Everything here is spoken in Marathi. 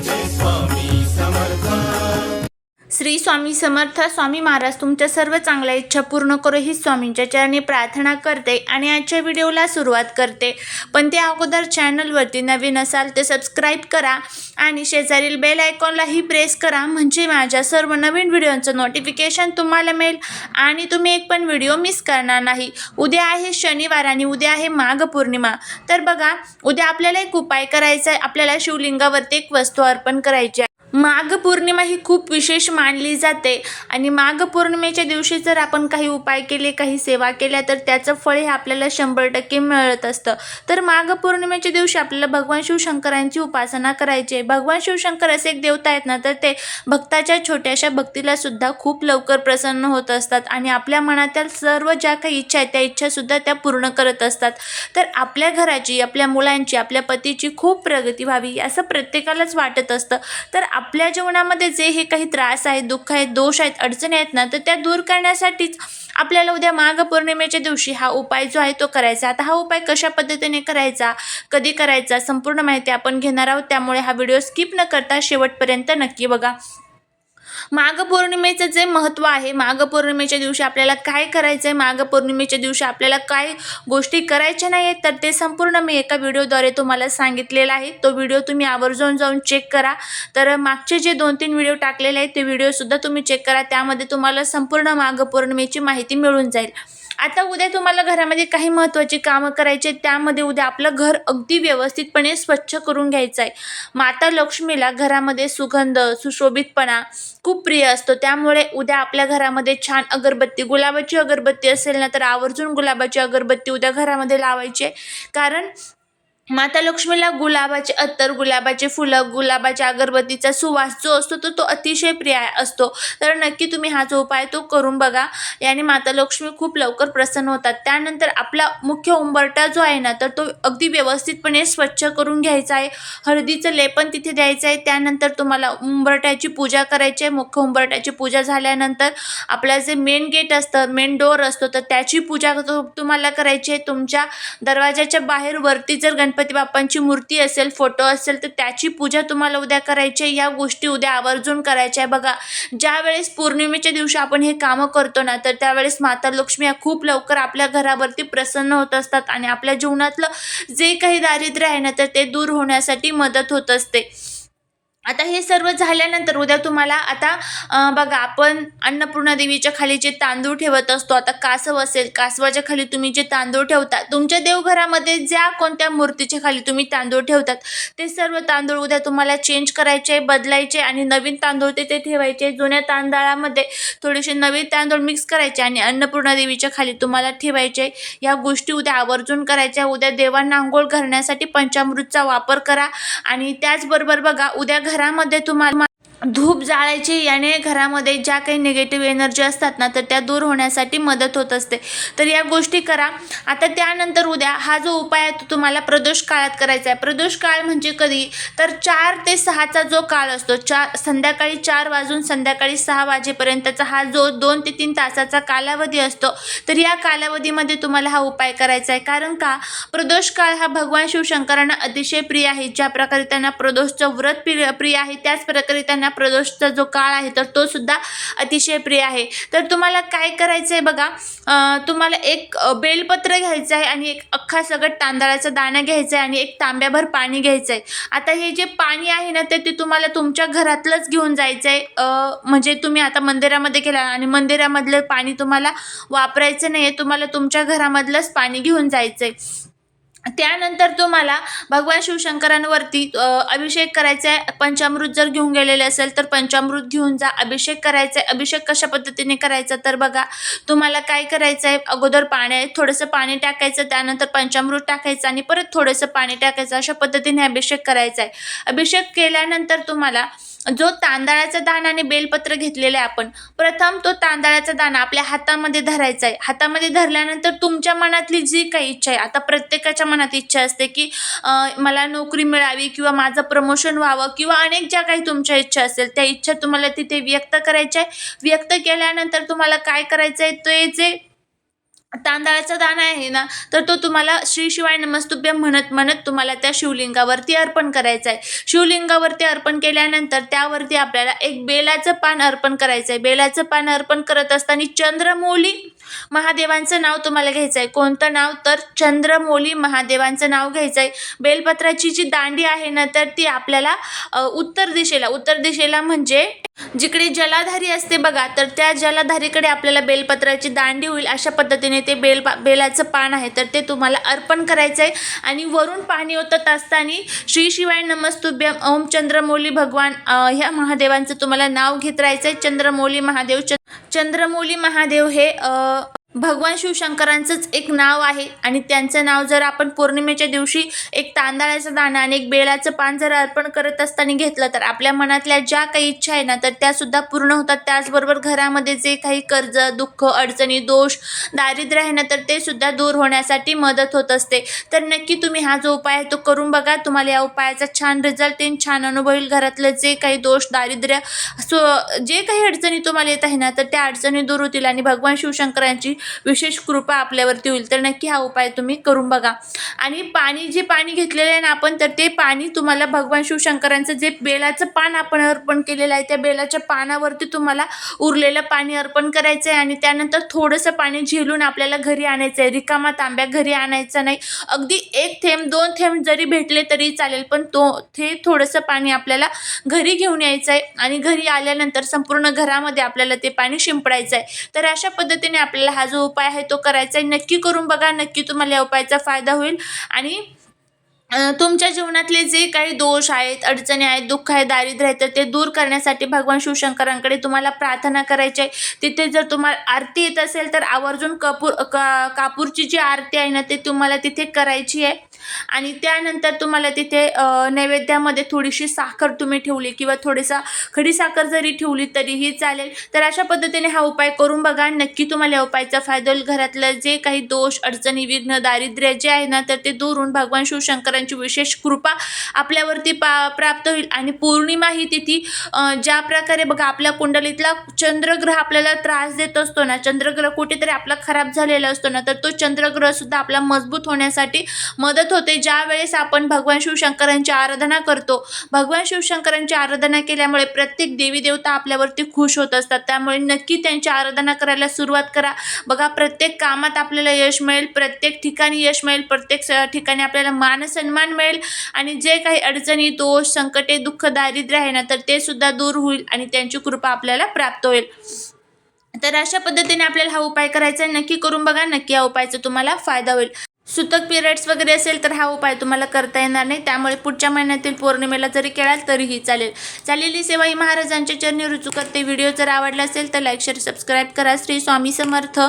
this one. श्री स्वामी समर्थ स्वामी महाराज तुमच्या सर्व चांगल्या इच्छा पूर्ण करो ही स्वामींच्या चरणी प्रार्थना करते आणि आजच्या व्हिडिओला सुरुवात करते. पण ते अगोदर चॅनलवरती नवीन असाल तर सबस्क्राईब करा आणि शेजारील बेल आयकॉनलाही प्रेस करा म्हणजे माझ्या सर्व नवीन व्हिडिओचं नोटिफिकेशन तुम्हाला मिळेल आणि तुम्ही एक पण व्हिडिओ मिस करणार नाही. उद्या आहे शनिवार आणि उद्या आहे माघ पौर्णिमा. तर बघा उद्या आपल्याला एक उपाय करायचा आहे. आपल्याला शिवलिंगावरती एक वस्तू अर्पण करायची माघ पौर्णिमा ही खूप विशेष मानली जाते. आणि माघ पौर्णिमेच्या दिवशी जर आपण काही उपाय केले काही सेवा केल्या तर त्याचं फळ हे आपल्याला शंभर टक्के मिळत असतं. तर माघ पौर्णिमेच्या दिवशी आपल्याला भगवान शिवशंकरांची उपासना करायची आहे. भगवान शिवशंकर असे एक देवता आहेत ना तर ते भक्ताच्या छोट्याशा भक्तीला सुद्धा खूप लवकर प्रसन्न होत असतात. आणि आपल्या मनातील सर्व ज्या काही इच्छा आहेत त्या इच्छासुद्धा त्या पूर्ण करत असतात. तर आपल्या घराची आपल्या मुलांची आपल्या पतीची खूप प्रगती व्हावी असं प्रत्येकालाच वाटत असतं. तर आप आपल्या जीवनामध्ये जे हे काही त्रास आहेत दुःख आहेत दोष आहेत अडचणी आहेत ना तर त्या दूर करण्यासाठीच आपल्याला उद्या माघ पौर्णिमेच्या दिवशी हा उपाय जो आहे तो करायचा. आता हा उपाय कशा पद्धतीने करायचा कधी करायचा संपूर्ण माहिती आपण घेणार आहोत. त्यामुळे हा व्हिडिओ स्किप न करता शेवटपर्यंत नक्की बघा. माघपौर्णिमेचं जे महत्त्व आहे माघ पौर्णिमेच्या दिवशी आपल्याला काय करायचं आहे माघ पौर्णिमेच्या दिवशी आपल्याला काय गोष्टी करायच्या नाही आहेत तर ते संपूर्ण मी एका व्हिडिओद्वारे तुम्हाला सांगितलेलं आहे. तो व्हिडिओ तुम्ही आवर्जून जाऊन चेक करा. तर मागचे जे दोन तीन व्हिडिओ टाकलेले आहेत ते व्हिडिओसुद्धा तुम्ही चेक करा. त्यामध्ये तुम्हाला संपूर्ण माघपौर्णिमेची माहिती मिळून जाईल. आता उद्या तुम्हाला घरामध्ये काही महत्त्वाची कामं करायची त्यामध्ये उद्या आपलं घर अगदी व्यवस्थितपणे स्वच्छ करून घ्यायचं आहे. माता लक्ष्मीला घरामध्ये सुगंध सुशोभितपणा खूप प्रिय असतो. त्यामुळे उद्या आपल्या घरामध्ये छान अगरबत्ती गुलाबाची अगरबत्ती असेल ना तर आवर्जून गुलाबाची अगरबत्ती उद्या घरामध्ये लावायची आहे. कारण माता लक्ष्मीला गुलाबाचे अत्तर गुलाबाचे फुलं गुलाबाच्या अगरबत्तीचा सुवास जो असतो तो तो अतिशय प्रिय असतो. तर नक्की तुम्ही हा जो उपाय तो करून बघा. याने माता लक्ष्मी खूप लवकर प्रसन्न होतात. त्यानंतर आपला मुख्य उंबरटा जो आहे ना तर तो अगदी व्यवस्थितपणे स्वच्छ करून घ्यायचा आहे. हळदीचं लेपन तिथे द्यायचं आहे. त्यानंतर तुम्हाला उंबरट्याची पूजा करायची आहे. मुख्य उंबरट्याची पूजा झाल्यानंतर आपलं जे मेन गेट असतं मेन डोअर असतो तर त्याची पूजा तुम्हाला करायची आहे. तुमच्या दरवाजाच्या बाहेर वरती जर गणपती बाप्पांची मूर्ती असेल फोटो असेल तर त्याची पूजा तुम्हाला उद्या करायची आहे. या गोष्टी उद्या आवर्जून करायच्या आहे. बघा ज्या वेळेस पौर्णिमेच्या दिवशी आपण हे कामं करतो ना तर त्यावेळेस माता लक्ष्मी या खूप लवकर आपल्या घरावरती प्रसन्न होत असतात आणि आपल्या जीवनातलं जे काही दारिद्र्य आहे ना तर ते दूर होण्यासाठी मदत होत असते. आता हे सर्व झाल्यानंतर उद्या तुम्हाला आता बघा आपण अन्नपूर्णा देवीच्या खाली जे तांदूळ ठेवत असतो आता कासव असेल कासवाच्या खाली तुम्ही जे तांदूळ ठेवता तुमच्या देवघरामध्ये ज्या कोणत्या मूर्तीच्या खाली तुम्ही तांदूळ ठेवतात ते सर्व तांदूळ उद्या तुम्हाला चेंज करायचे बदलायचे आणि नवीन तांदूळ तिथे ठेवायचे. जुन्या तांदळामध्ये थोडेसे नवीन तांदूळ मिक्स करायचे आणि अन्नपूर्णा देवीच्या खाली तुम्हाला ठेवायचे. या गोष्टी उद्या आवर्जून करायच्या. उद्या देवांना आंघोळ घालण्यासाठी पंचामृतचा वापर करा आणि त्याचबरोबर बघा उद्या घरामध्ये तुम्हाला धूप जाळायची याने घरामध्ये ज्या काही निगेटिव्ह एनर्जी असतात ना तर त्या दूर होण्यासाठी मदत होत असते. तर या गोष्टी करा. आता त्यानंतर उद्या हा जो उपाय आहे तो तुम्हाला प्रदोष काळात करायचा आहे. प्रदोष काळ म्हणजे कधी? तर चार ते सहाचा जो काळ असतो चार संध्याकाळी चार वाजून संध्याकाळी सहा वाजेपर्यंतचा हा जो दोन ते तीन तासाचा कालावधी असतो तर या कालावधीमध्ये तुम्हाला हा उपाय करायचा आहे. कारण का? प्रदोष काळ हा भगवान शिवशंकरांना अतिशय प्रिय आहे. ज्या प्रकारे त्यांना प्रदोषचं व्रत प्रिय प्रिय आहे त्याच प्रकारे त्यांना प्रदोषचा जो काळ आहे तर तो सुद्धा अतिशय प्रिय आहे. तर तुम्हाला काय करायचं आहे बघा तुम्हाला एक बेलपत्र घ्यायचं आहे आणि एक अख्खा सगळं तांदळाचा दाणा घ्यायचा आहे आणि एक तांब्याभर पाणी घ्यायचं आहे. आता हे जे पाणी आहे ना ते तुम्हाला तुमच्या घरातलंच घेऊन जायचं आहे. म्हणजे तुम्ही आता मंदिरामध्ये गेला आणि मंदिरामधलं पाणी तुम्हाला वापरायचं नाही आहे तुम्हाला तुमच्या घरामधलंच पाणी घेऊन जायचं आहे. त्यानंतर तुम्हाला भगवान शिवशंकरांवरती अभिषेक करायचा आहे. पंचामृत जर घेऊन गेलेले असेल तर पंचामृत घेऊन जा. अभिषेक करायचा आहे. अभिषेक कशा पद्धतीने करायचा तर बघा तुम्हाला काय करायचं आहे अगोदर पाण्या थोडंसं पाणी टाकायचं. त्यानंतर पंचामृत टाकायचं आणि परत थोडंसं पाणी टाकायचं. अशा पद्धतीने अभिषेक करायचा आहे. अभिषेक केल्यानंतर तुम्हाला जो तांदळाचा दाणा आणि बेलपत्र घेतलेलं आहे आपण प्रथम तो तांदळाचा दाणा आपल्या हातामध्ये धरायचा आहे. हातामध्ये धरल्यानंतर तुमच्या मनातली जी काही इच्छा आहे आता प्रत्येकाच्या मनात इच्छा असते की मला नोकरी मिळावी किंवा माझं प्रमोशन व्हावं किंवा अनेक ज्या काही तुमच्या इच्छा असेल त्या इच्छा तुम्हाला तिथे व्यक्त करायच्या आहे. व्यक्त केल्यानंतर तुम्हाला काय करायचं आहे? ते जे तांदळाचा दाणा आहे ना तर तो तुम्हाला श्री शिवाय नमस्तुभ्य म्हणत म्हणत तुम्हाला त्या शिवलिंगावरती अर्पण करायचं आहे शिवलिंगावरती अर्पण केल्यानंतर त्यावरती आपल्याला एक बेलाचं पान अर्पण करायचं आहे बेलाचं पान अर्पण करत असताना चंद्रमौली महादेवांचं नाव तुम्हाला घ्यायचं आहे कोणतं नाव? तर चंद्रमौली महादेवांचं नाव घ्यायचं आहे बेलपत्राची जी दांडी आहे ना तर ती आपल्याला उत्तर दिशेला उत्तर दिशेला म्हणजे जिकडे जलाधारी असते बघा तर त्या जलाधारीकडे आपल्याला बेलपत्राची दांडी होईल अशा पद्धतीने ते बेल बेलाचं पान आहे तर ते तुम्हाला अर्पण करायचं आहे. आणि वरून पाणी ओतत असताना श्री शिवाय नमस्तुभ्यम ओम चंद्रमौली भगवान ह्या महादेवांचं तुम्हाला नाव घेत राहायचं आहे. चंद्रमौली महादेव च चंद्रमौली महादेव हे भगवान शिवशंकरांचंच एक नाव आहे आणि त्यांचं नाव जर आपण पौर्णिमेच्या दिवशी एक तांदळाचा दाणा आणि एक बेळाचं पान जर अर्पण करत असताना घेतलं तर आपल्या मनातल्या ज्या काही इच्छा आहे ना तर त्यासुद्धा पूर्ण होतात. त्याचबरोबर घरामध्ये जे काही कर्ज दुःख अडचणी दोष दारिद्र्य आहे ना तर ते सुद्धा दूर होण्यासाठी मदत होत असते. तर नक्की तुम्ही हा जो उपाय आहे तो करून बघा. तुम्हाला या उपायाचा छान रिझल्ट येईल छान अनुभव येईल घरातलं जे काही दोष दारिद्र्य सो जे काही अडचणी तुम्हाला येत आहे ना तर त्या अडचणी दूर होतील आणि भगवान शिवशंकरांची विशेष कृपा आपल्यावरती होईल. तर नक्की हा उपाय तुम्ही करून बघा. आणि पाणी जे पाणी घेतलेलं आहे ना आपण तर ते पाणी तुम्हाला भगवान शिवशंकरांचं जे बेलाचं पान आपण अर्पण केलेलं आहे त्या बेलाच्या पानावरती तुम्हाला उरलेलं पाणी अर्पण करायचं आहे आणि त्यानंतर थोडंसं पाणी झेलून आपल्याला घरी आणायचं आहे रिकामा तांब्या घरी आणायचा नाही. अगदी एक थेंब दोन थेंब जरी भेटले तरी चालेल पण तो ते थोडंसं पाणी आपल्याला घरी घेऊन यायचं आहे आणि घरी आल्यानंतर संपूर्ण घरामध्ये आपल्याला ते पाणी शिंपडायचं आहे तर अशा पद्धतीने आपल्याला हा जो उपाय आहे तो करायचा आहे. नक्की करून बघा नक्की तुम्हाला या उपायाचा फायदा होईल. आणि तुमच्या जीवनातले जे काही दोष आहेत अडचणी आहेत दुःख आहे दारिद्र्य आहे तर ते दूर करण्यासाठी भगवान शिवशंकरांकडे तुम्हाला प्रार्थना करायची आहे. तिथे जर तुम्हाला आरती येत असेल तर आवर्जून कपूर का कापूरची जी आरती आहे ना ते तुम्हाला तिथे करायची आहे. आणि त्यानंतर तुम्हाला तिथे नैवेद्यामध्ये थोडीशी साखर तुम्ही ठेवली किंवा थोडीसा खडी साखर जरी ठेवली तरीही चालेल. तर अशा पद्धतीने हा उपाय करून बघा. नक्की तुम्हाला या उपायाचा फायदा होईल. घरातलं जे काही दोष अडचणी विघ्न दारिद्र्य जे आहे ना तर ते दूरून भगवान शिवशंकरांची विशेष कृपा आपल्यावरती पा प्राप्त होईल. आणि पौर्णिमा ही तिथी ज्या प्रकारे बघा आपल्या कुंडलीतला चंद्रग्रह आपल्याला त्रास देत असतो ना चंद्रग्रह कुठेतरी आपला खराब झालेला असतो ना तर तो चंद्रग्रह सुद्धा आपला मजबूत होण्यासाठी मदत होते. ज्या वेळेस आपण भगवान शिवशंकरांची आराधना करतो भगवान शिवशंकरांची आराधना केल्यामुळे प्रत्येक देवी देवता आपल्यावरती खुश होत असतात. त्यामुळे नक्की त्यांची आराधना करायला सुरुवात करा. बघा प्रत्येक कामात आपल्याला यश मिळेल प्रत्येक ठिकाणी यश मिळेल प्रत्येक ठिकाणी आपल्याला मान सन्मान मिळेल आणि जे काही अडचणी दोष संकटे दुःख दारिद्र्य आहे ना तर ते सुद्धा दूर होईल आणि त्यांची कृपा आपल्याला प्राप्त होईल. तर अशा पद्धतीने आपल्याला हा उपाय करायचा आहे. नक्की करून बघा. नक्की या उपायाचा तुम्हाला फायदा होईल. सुतक पिरियड्स वगैरे असेल तर हा उपाय तुम्हाला करता येणार नाही. त्यामुळे पुढच्या महिन्यातील पौर्णिमेला जरी केळाल तरीही चालेल. चालेली सेवा ही महाराजांच्या चरणी रुजू करते. व्हिडिओ जर आवडला असेल तर लाईक शेअर सबस्क्राईब करा. श्री स्वामी समर्थ.